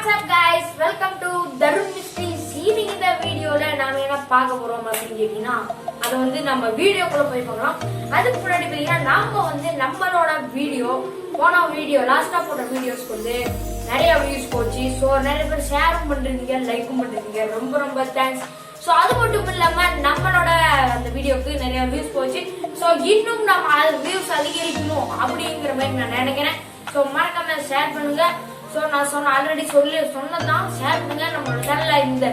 What's up guys welcome to Tarun mysteries இன்னைக்கு இந்த வீடியோல நாம என்ன பார்க்க போறோம் அப்படின்னு கேட்டீங்கன்னா அதை வந்து நம்ம வீடியோக்குள்ள போய் பார்க்கலாம். அதுக்கு முன்னாடி பார்த்தீங்கன்னா நாம வந்து நம்மளோட வீடியோ போன வீடியோ லாஸ்டா போட்ட வீடியோஸ்க்கு வந்து நிறைய வியூஸ் போச்சு. ஸோ நிறைய பேர் ஷேரும் பண்றீங்க லைக்கும் பண்றீங்க. ரொம்ப ரொம்ப தேங்க்ஸ் ஸோ அது மட்டும் இல்லாம நம்மளோட அந்த வீடியோக்கு நிறைய வியூஸ் போச்சு. ஸோ இன்னும் நம்ம வியூஸ் அதிகரிக்கணும் அப்படிங்கிற மாதிரி நான் நினைக்கிறேன். ஸோ மறக்காம ஷேர் பண்ணுங்க. ஸோ நான் சொன்ன ஆல்ரெடி சொல்லி சொன்னதான் ஷேர் பண்ணுங்க நம்மளோட சேனலில் இந்த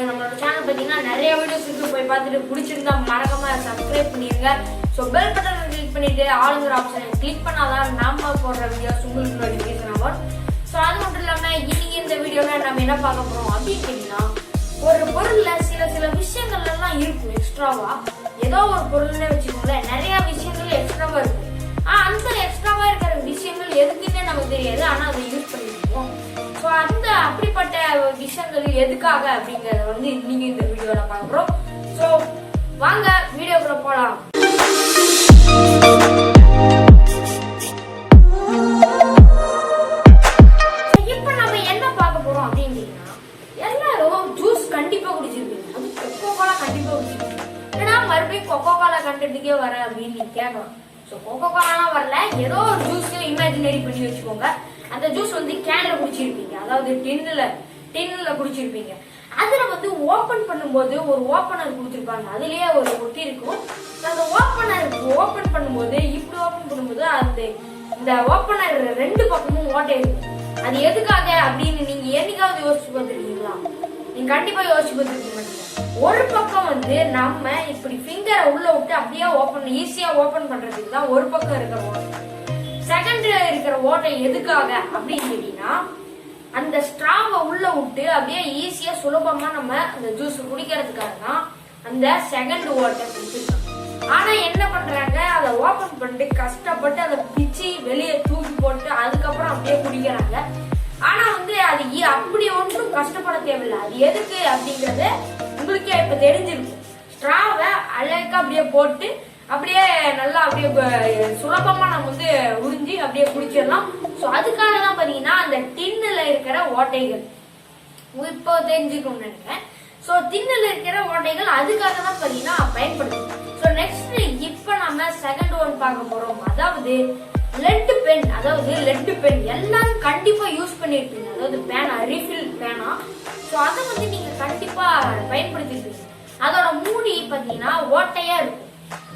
நம்மளோட சேனல் பார்த்தீங்கன்னா நிறைய வீடியோஸ் இருக்கு. போய் பார்த்துட்டு பிடிச்சிருந்தா மறக்காம சப்ஸ்கிரைப் பண்ணிடுங்க ஸோ பெல் பட்டனை கிளிக் பண்ணிட்டு ஆளுங்கிற ஆப்ஷனை கிளிக் பண்ணாதான் நம்ம போடுற வீடியோஸ் உங்களுக்கு நோட்டிஃபிகேஷன் ஆகும் ஸோ அது மட்டும் இல்லாமல் இன்னைக்கு இந்த வீடியோவில் நம்ம என்ன பார்க்க போகிறோம் அப்படின்னு ஒரு பொருளில் சில சில விஷயங்கள்லாம் இருக்கும் எக்ஸ்ட்ராவா ஏதோ ஒரு பொருள்னே வச்சுக்கோங்களேன். நிறைய விஷயங்கள் எக்ஸ்ட்ராவா இருக்கும் ஆனா அந்த எக்ஸ்ட்ராவா இருக்கிற விஷயங்கள் எதுக்குன்னே நமக்கு தெரியாது. விஷயங்கள் எதுக்காக அப்படிங்கறத வந்து இன்னைக்கு இந்த வீடியோல பார்க்குறோம். ஸோ வாங்க வீடியோக்குள்ள போலாம். இப்போ நம்ம என்ன பார்க்க போறோம் அப்படின்னா எல்லாரும் ஜூஸ் கண்டிப்பா குடிச்சிருப்பீங்க. அது கொக்கோ கோலா கண்டிப்பா குடிச்சிருப்பீங்க. ஏன்னா மறுபடியும் கொக்கோ கோலா கண்டதுக்கே வர அப்படின்னு நீங்க கேட்கலாம். ஸோ கொக்கோ கோலாலாம் வரல ஏதோ ஒரு ஜூஸ் இமேஜினரி பண்ணி வச்சுக்கோங்க. அந்த ஜூஸ் வந்து கேனில் குடிச்சிருப்பீங்க. அதாவது டின்னில் டின்ல குடிச்சிருப்பீங்க. அதுல வந்து ஓபன் பண்ணும்போது ஒரு ஓபனர் கொடுத்துருப்பாங்க. அதுலயே ஒரு ஒட்டி இருக்கும். அந்த ஓபனர் ஓபன் பண்ணும்போது இப்படி ஓபன் பண்ணும்போது அந்த இந்த ஓபனர் ரெண்டு பக்கமும் ஓட்டை இருக்கும் அது எதுக்காக அப்படின்னு நீங்க என்னைக்காவது யோசிச்சு பார்த்துருக்கீங்களா? நீங்க கண்டிப்பா யோசிச்சு பார்த்துருக்கீங்க ஒரு பக்கம் வந்து நம்ம இப்படி ஃபிங்கரை உள்ள விட்டு அப்படியே ஓபன் ஈஸியா ஓபன் பண்றதுக்கு தான் ஒரு பக்கம் இருக்கிற ஓட்டை. செகண்ட் இருக்கிற ஓட்டை எதுக்காக அப்படின்னு கேட்டீங்கன்னா அந்த ஸ்ட்ராவை உள்ள விட்டு அப்படியே ஈஸியா சுலபமா நம்ம அந்த ஜூஸ் குடிக்கிறதுக்காக தான் அந்த செகண்ட் வாட்டர் கொடுத்துருக்காங்க ஆனா என்ன பண்றாங்க? அதை ஓபன் பண்ணிட்டு கஷ்டப்பட்டு அதை பிச்சு வெளியே தூக்கி போட்டு அதுக்கப்புறம் அப்படியே குடிக்கிறாங்க. ஆனா வந்து அது அப்படி ஒன்றும் கஷ்டப்பட தேவையில்லை. அது எதுக்கு அப்படிங்கறது உங்களுக்கே இப்ப தெரிஞ்சிருக்கும். ஸ்ட்ராவை அழகா அப்படியே போட்டு அப்படியே நல்லா அப்படியே சுலபமாக சுலபமா நம்ம வந்து உறிஞ்சி அப்படியே குடிச்சிடலாம். ஸோ அதுக்காக தான் பாத்தீங்கன்னா அந்த டின்னுல இருக்கிற ஓட்டைகள். இப்போ தெரிஞ்சுக்கணும்னு நினைக்கிறேன். ஸோ திண்ணில் இருக்கிற ஓட்டைகள் அதுக்காக தான் பார்த்தீங்கன்னா பயன்படுது. ஸோ நெக்ஸ்ட் இப்போ நம்ம செகண்ட் ஒன் பார்க்க போறோம். அதாவது லெட் பென் அதாவது லெட் பென் எல்லாரும் கண்டிப்பா யூஸ் பண்ணிருப்பீங்க. அதாவது பேனா ரீஃபில் பேனா ஸோ அதை வந்து நீங்க கண்டிப்பா பயன்படுத்திருப்பீங்க அதோட மூடி பார்த்தீங்கன்னா ஓட்டையா இருக்கும்.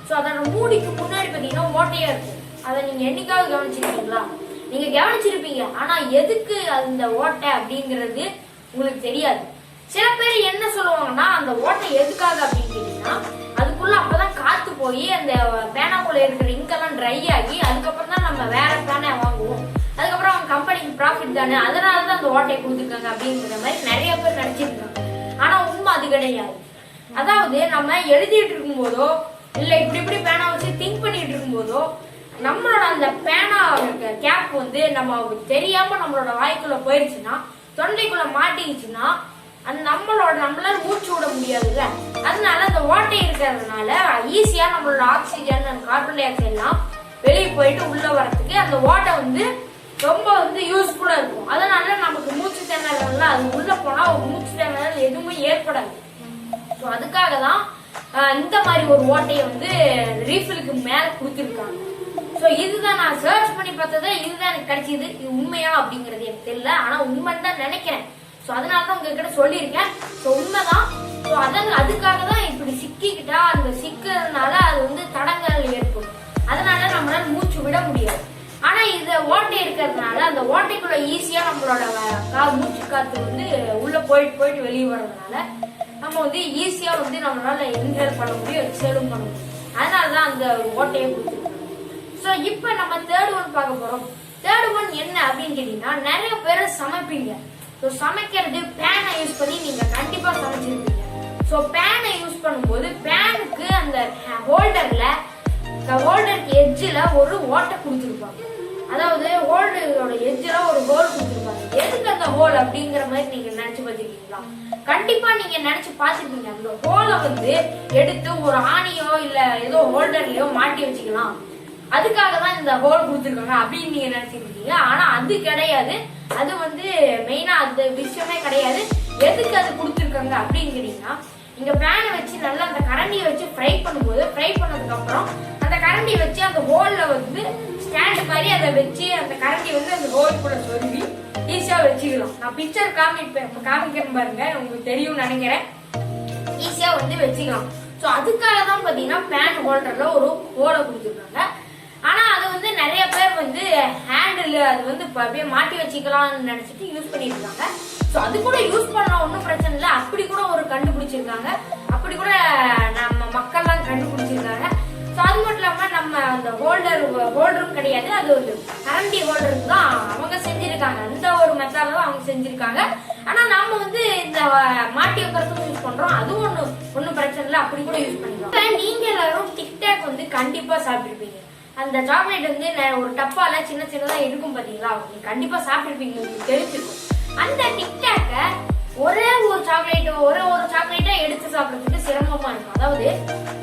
ஸோ அதோட மூடிக்கு முன்னாடி பார்த்தீங்கன்னா ஓட்டையாக இருக்கும். அதை நீங்கள் என்னைக்காவது கவனிச்சிருக்கீங்களா நீங்கள் கவனிச்சிருப்பீங்க. ஆனால் எதுக்கு அந்த ஓட்டை அப்படிங்கிறது உங்களுக்கு தெரியாது. சில பேர் என்ன சொல்லுவாங்கன்னா அந்த ஓட்டை எதுக்காக அப்படின்னு கேட்டீங்கன்னா அதுக்குள்ள அப்பதான் காத்து போய் அந்த பேனாக்குள்ள இருக்கிற இங்கெல்லாம் ட்ரை ஆகி அதுக்கப்புறம் தான் நம்ம வேற பேனை வாங்குவோம். அதுக்கப்புறம் அவங்க கம்பெனிக்கு ப்ராஃபிட் தானே அதனால தான் அந்த ஓட்டையை கொடுத்துருக்காங்க அப்படிங்கிற மாதிரி நிறைய பேர் நினைச்சிருக்காங்க. ஆனா உண்மை அது கிடையாது. அதாவது நம்ம எழுதிட்டு இருக்கும்போதோ இல்லை இப்படி இப்படி பேனா வச்சு திங்க் பண்ணிட்டு இருக்கும்போதோ நம்மளோட அந்த பேனா கேப் வந்து நம்ம தெரியாம நம்மளோட வாய்க்குள்ள போயிருச்சுன்னா தொண்டைக்குள்ள மாட்டிக்கிச்சுன்னா அது நம்மளோட நம்மளால மூச்சு விட முடியாதுல்ல. அதனால அந்த ஓட்டை இருக்கிறதுனால ஈஸியா நம்மளோட ஆக்சிஜன் அந்த கார்பன் டை ஆக்சைடு எல்லாம் வெளியே போயிட்டு உள்ள வரத்துக்கு அந்த ஓட்டை வந்து ரொம்ப வந்து யூஸ்ஃபுல்லா இருக்கும். அதனால நமக்கு மூச்சு திணறல்ல அது உள்ள போனா மூச்சு திணறல் எதுவுமே ஏற்படாது. ஸோ அதுக்காக தான் இந்த மாதிரி ஒரு ஓட்டையை வந்து ரீஃபிலுக்கு மேல கொடுத்துருக்காங்க. ஸோ இதுதான் நான் சர்ச் பண்ணி பார்த்தது இதுதான் எனக்கு கிடைச்சிது. இது உண்மையா அப்படிங்கிறது எனக்கு தெரியல ஆனா உண்மைன்னு தான் நினைக்கிறேன். ஸோ அதனால தான் உங்ககிட்ட சொல்லியிருக்கேன். ஸோ உண்மைதான். ஸோ அதான் அதுக்காக தான் இப்படி சிக்கிக்கிட்டா அந்த சிக்கிறதுனால அது வந்து தடங்கள் ஏற்படும். அதனால நம்மளால மூச்சு விட முடியாது. ஆனா இது ஓட்டை இருக்கிறதுனால அந்த ஓட்டைக்குள்ள ஈஸியா நம்மளோட கா- மூச்சு காத்து வந்து உள்ள போயிட்டு போயிட்டு வெளியே வர்றதுனால நம்ம வந்து ஈஸியா வந்து நம்மளால இன்ஹேல் பண்ண முடியும் எக்ஸேலும் பண்ண முடியும். அதனால தான் அந்த ஓட்டையை கொடுத்துருக்காங்க. ஸோ இப்போ நம்ம தேர்ட் ஒன் பார்க்க போறோம். தேர்ட் ஒன் என்ன அப்படின்னு கேட்டீங்கன்னா நிறைய பேர் சமைப்பீங்க. ஸோ சமைக்கிறது பேனை யூஸ் பண்ணி நீங்க கண்டிப்பா சமைச்சிருப்பீங்க. ஸோ பேனை யூஸ் பண்ணும்போது பேனுக்கு அந்த ஹோல்டர்ல இந்த ஹோல்டருக்கு எட்ஜில் ஒரு ஓட்டை கொடுத்துருப்பாங்க. அதாவது ஹோல்டு எஜ்ஜில் ஒரு ஹோல் கொடுத்துருப்பாங்க எதுக்கு அந்த ஹோல் அப்படிங்கிற மாதிரி நீங்க நினைச்சு பார்த்துருக்கீங்களா? கண்டிப்பா நீங்க நினைச்சு பார்த்துருப்பீங்க. அந்த ஹோலை வந்து எடுத்து ஒரு ஆணியோ இல்ல ஏதோ ஹோல்டர்லயோ மாட்டி வச்சுக்கலாம். அதுக்காக தான் இந்த ஹோல் கொடுத்துருக்காங்க அப்படின்னு நீங்க நினைச்சிருக்கீங்க. ஆனா அது கிடையாது. அது வந்து மெயினா அந்த விஷயமே கிடையாது. எதுக்கு அது கொடுத்துருக்காங்க அப்படின்னு இங்க பேனை வச்சு நல்லா அந்த கரண்டியை வச்சு ஃப்ரை பண்ணும்போது ஃப்ரை பண்ணதுக்கு அப்புறம் அந்த கரண்டி வச்சு அந்த ஹோல்ல வந்து ஸ்டாண்ட் மாதிரி அதை வச்சு அந்த கரண்டி வந்து அந்த ஹோல் கூட சொருவி ஈஸியா வச்சுக்கலாம். நான் பிக்சர் காமிப்பேன் காமிக்கிறேன் பாருங்க. உங்களுக்கு தெரியும்னு நினைக்கிறேன். ஈஸியா வந்து வச்சுக்கலாம். ஸோ அதுக்காக தான் பாத்தீங்கன்னா பேன் ஹோல்டர்ல ஒரு ஹோலை கொடுத்துருக்காங்க. ஆனா அது வந்து நிறைய பேர் வந்து ஹேண்டில் அது வந்து அப்படியே மாட்டி வச்சுக்கலாம்னு நினைச்சிட்டு யூஸ் பண்ணிட்டு ஸோ அது கூட யூஸ் பண்ணலாம் ஒன்றும் பிரச்சனை இல்லை. அப்படி கூட ஒரு கண்டுபிடிச்சிருக்காங்க. ஹோல்டரும் கிடையாது. அது ஒரு கரண்டி ஹோல்டருக்கு தான் அவங்க செஞ்சிருக்காங்க. அந்த ஒரு மெத்தட்ல அவங்க செஞ்சிருக்காங்க. ஆனா நாம வந்து இந்த மாட்டி வைக்கிறதுக்கும் யூஸ் பண்றோம். அதுவும் ஒன்றும் ஒன்றும் பிரச்சனை இல்லை. அப்படி கூட யூஸ் பண்ணிக்கிறோம் இப்ப நீங்க எல்லாரும் டிக்டாக் வந்து கண்டிப்பா சாப்பிட்டுருப்பீங்க. அந்த சாக்லேட் வந்து ஒரு டப்பால சின்ன சின்னதா இருக்கும் பாத்தீங்களா? நீங்க கண்டிப்பா சாப்பிட்டுருப்பீங்க. உங்களுக்கு தெரிஞ்சிருக்கும். அந்த டிக்டாக்கை ஒரே ஒரு சாக்லேட் ஒரே ஒரு சாக்லேட்டா எடுத்து சாப்பிடுறதுக்கு சிரமமா இருக்கும். அதாவது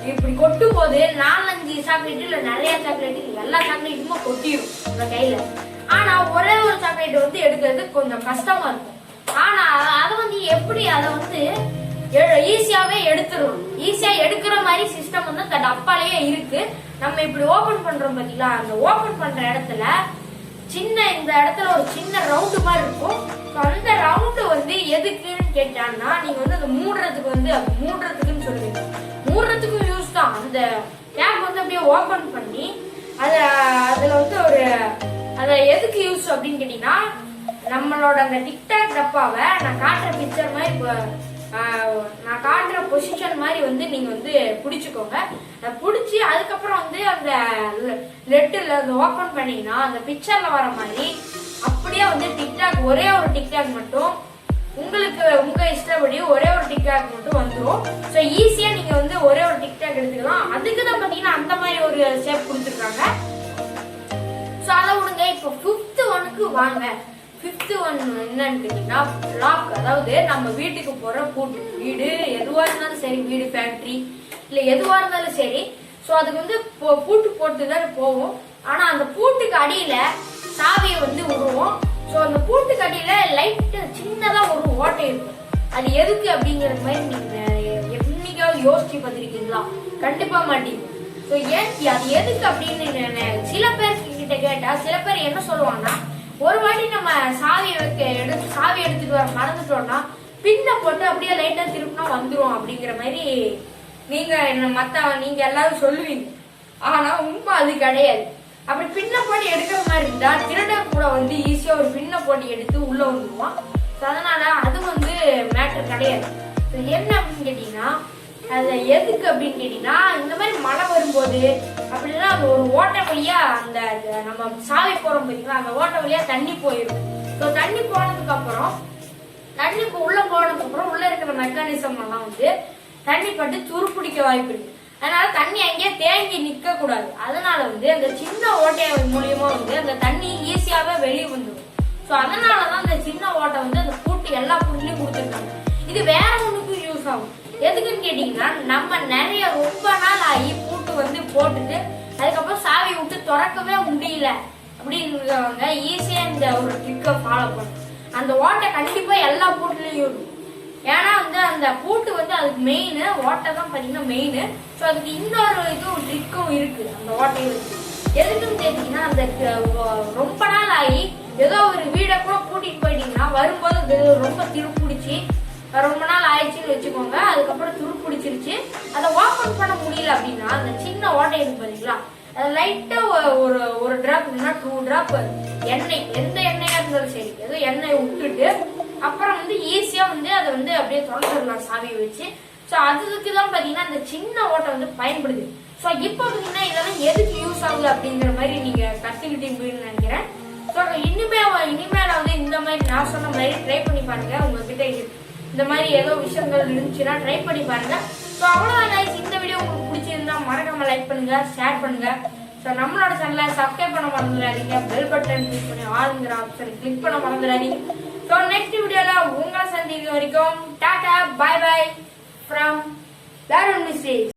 இப்படி கொட்டும் போது நாலஞ்சு சாக்லேட் இல்ல நிறைய சாக்லேட் எல்லா சாக்லேட்டுமே கொட்டிடும் உங்க கையில. ஆனா ஒரே ஒரு சாக்லேட் வந்து எடுக்கிறது கொஞ்சம் கஷ்டமா இருக்கும். ஆனா அதை வந்து எப்படி அதை வந்து ஈஸியாவே எடுத்துரும் ஈஸியா எடுக்கிற மாதிரி சிஸ்டம் வந்து அந்த டப்பாலேயே இருக்கு. நம்ம இப்படி ஓபன் பண்றோம் பாத்தீங்களா? அந்த ஓபன் பண்ற இடத்துல சின்ன இந்த இடத்துல ஒரு சின்ன ரவுண்டு மாதிரி இருக்கும். ஸோ அந்த ரவுண்டு வந்து எதுக்குன்னு கேட்டான்னா நீங்கள் வந்து அதை மூடுறதுக்கு வந்து அது மூடுறதுக்குன்னு சொல்லுவீங்க மூடுறதுக்கும் யூஸ் தான். அந்த கேப் வந்து அப்படியே ஓப்பன் பண்ணி அதை அதில் வந்து ஒரு அதை எதுக்கு யூஸ் அப்படின்னு கேட்டிங்கன்னா நம்மளோட அந்த டிக்டாக் டப்பாவை நான் காட்டுற பிக்சர் மாதிரி இப்போ நான் காட்டுற பொசிஷன் மாதிரி வந்து நீங்க வந்து பிடிச்சுக்கோங்க. அதை பிடிச்சி அதுக்கப்புறம் வந்து அந்த லெட்டில் அந்த ஓப்பன் பண்ணீங்கன்னா அந்த பிக்சர்ல வர மாதிரி அப்படியே வந்து டிக்டாக் ஒரே ஒரு டிக்டாக் மட்டும் உங்களுக்கு உங்க இஷ்டப்படி ஒரே ஒரு டிக்டாக் மட்டும் வந்துடும் ஸோ ஈஸியா நீங்க வந்து ஒரே ஒரு டிக்டாக் எடுத்துக்கலாம். அதுக்கு தான் பாத்தீங்கன்னா அந்த மாதிரி ஒரு ஷேப் கொடுத்துருக்காங்க. ஸோ அதை விடுங்க. இப்போ ஃபிஃப்த் ஒனுக்கு வாங்க. ஃபிஃப்த்து ஒன் என்னன்னு கேட்டிங்கன்னா லாக் அதாவது நம்ம வீட்டுக்கு போற பூட்டு வீடு எதுவா இருந்தாலும் சரி வீடு ஃபேக்ட்ரி இல்ல எதுவா இருந்தாலும் சரி. ஸோ அதுக்கு வந்து பூட்டு போட்டு தான் போவோம் ஆனா அந்த பூட்டுக்கு அடியில சாவியை வந்து விடுவோம் ஸோ அந்த பூட்டுக்கு அடியில லைட்டு சின்னதா ஒரு ஓட்டை இருக்கும். அது எதுக்கு அப்படிங்கிற மாதிரி நீங்க என்னைக்காவது யோசிச்சு பார்த்துருக்கீங்களா? கண்டிப்பா மாட்டீங்க. ஸோ ஏன் அது எதுக்கு அப்படின்னு சில பேர் கிட்ட கேட்டா சில பேர் என்ன சொல்லுவாங்கன்னா சாவி வைக்க எடுத்து சாவி எடுத்துட்டு வர மறந்துட்டோம்னா பின்ன போட்டு அப்படியே லைட்டா திருப்பினா வந்துடும் அப்படிங்கிற மாதிரி நீங்க என்ன மத்த நீங்க எல்லாரும் சொல்லுவீங்க. ஆனா உண்மை அது கிடையாது. அப்படி பின்ன போட்டு எடுக்கிற மாதிரி இருந்தா திருடன் கூட வந்து ஈஸியா ஒரு பின்ன போட்டு எடுத்து உள்ள வந்துருவான். அதனால அது வந்து மேட்டர் கிடையாது. என்ன அது எதுக்கு அப்படின்னு கேட்டீங்கன்னா இந்த மாதிரி மழை வரும்போது அப்படின்னா அந்த ஒரு ஓட்டை வழியா அந்த நம்ம சாவி போறோம் பார்த்தீங்களா அந்த ஓட்டை வழியா தண்ணி போயிடும். ஸோ தண்ணி போனதுக்கு அப்புறம் தண்ணி இப்போ உள்ள போனதுக்கு அப்புறம் உள்ள இருக்கிற மெக்கானிசம் எல்லாம் வந்து தண்ணி பட்டு துருப்பிடிக்க வாய்ப்பு இருக்கு. அதனால தண்ணி அங்கேயே தேங்கி நிக்க கூடாது அதனால வந்து அந்த சின்ன ஓட்டை மூலியமா வந்து அந்த தண்ணி ஈஸியாவே வெளியே வந்துடும். ஸோ அதனாலதான் அந்த சின்ன ஓட்டை வந்து அந்த கூட்டு எல்லா பூட்டுலயும் கொடுத்துருக்காங்க. இது வேற ஒண்ணுக்கும் யூஸ் ஆகும். எதுக்குன்னு கேட்டீங்கன்னா நம்ம நிறைய ரொம்ப நாள் ஆகி பூட்டு வந்து போட்டுட்டு அதுக்கப்புறம் சாவி விட்டு திறக்கவே முடியல அப்படிங்கிறவங்க ஈஸியா இந்த ஒரு ட்ரிக்கை ஃபாலோ பண்ணும் அந்த ஓட்டை கண்டிப்பா எல்லா பூட்டுலயும் இருக்கும். ஏன்னா வந்து அந்த பூட்டு வந்து அதுக்கு மெயின் ஓட்டை தான் பாத்தீங்கன்னா மெயின் ஸோ அதுக்கு இன்னொரு இதுவும் ட்ரிக்கும் இருக்கு அந்த ஓட்டையும் இருக்கு எதுக்குன்னு கேட்டீங்கன்னா அந்த ரொம்ப நாள் ஆகி ஏதோ ஒரு வீடை கூட கூட்டிகிட்டு போயிட்டீங்கன்னா வரும்போது அது ரொம்ப திருப்பிடிச்சு. ரொம்ப நாள் ஆயிடுச்சுன்னு வச்சுக்கோங்க. அதுக்கப்புறம் துருப்பிடிச்சிருச்சு அதை ஓப்பன் பண்ண முடியல அப்படின்னா அந்த சின்ன ஓட்டை இருக்கு பாத்தீங்களா? அது லைட்டா ஒரு ஒரு டிராப் இல்லைன்னா டூ டிராப் எண்ணெய் எந்த எண்ணெயா இருந்தாலும் சரி ஏதோ எண்ணெய் விட்டுட்டு அப்புறம் வந்து ஈஸியா வந்து அதை வந்து அப்படியே திறந்துடலாம் சாவியை வச்சு. ஸோ அதுக்கு தான் பாத்தீங்கன்னா அந்த சின்ன ஓட்டை வந்து பயன்படுது. ஸோ இப்போ பாத்தீங்கன்னா இதெல்லாம் எதுக்கு யூஸ் ஆகுது அப்படிங்கிற மாதிரி நீங்க கற்றுக்கிட்டீங்கன்னு நினைக்கிறேன். ஸோ இனிமே இனிமேல வந்து இந்த மாதிரி நான் சொன்ன மாதிரி ட்ரை பண்ணி பாருங்க. உங்ககிட்ட இந்த மாதிரி ஏதோ விஷயங்கள் இருந்துச்சுன்னா ட்ரை பண்ணி பாருங்க. ஸோ அவ்வளோ guys. இந்த வீடியோ உங்களுக்கு பிடிச்சிருந்தா மறக்காம லைக் பண்ணுங்க ஷேர் பண்ணுங்க. ஸோ நம்மளோட சேனலை சப்ஸ்கிரைப் பண்ண மறந்துடாதீங்க. பெல் பட்டன் கிளிக் பண்ணி ஆளுங்கிற ஆப்ஷன் கிளிக் பண்ண மறந்துடாதீங்க. ஸோ நெக்ஸ்ட் வீடியோல உங்களை சந்திக்க வரைக்கும் டாடா பாய் பாய் ஃப்ரம் வேற மிஸ்டேக்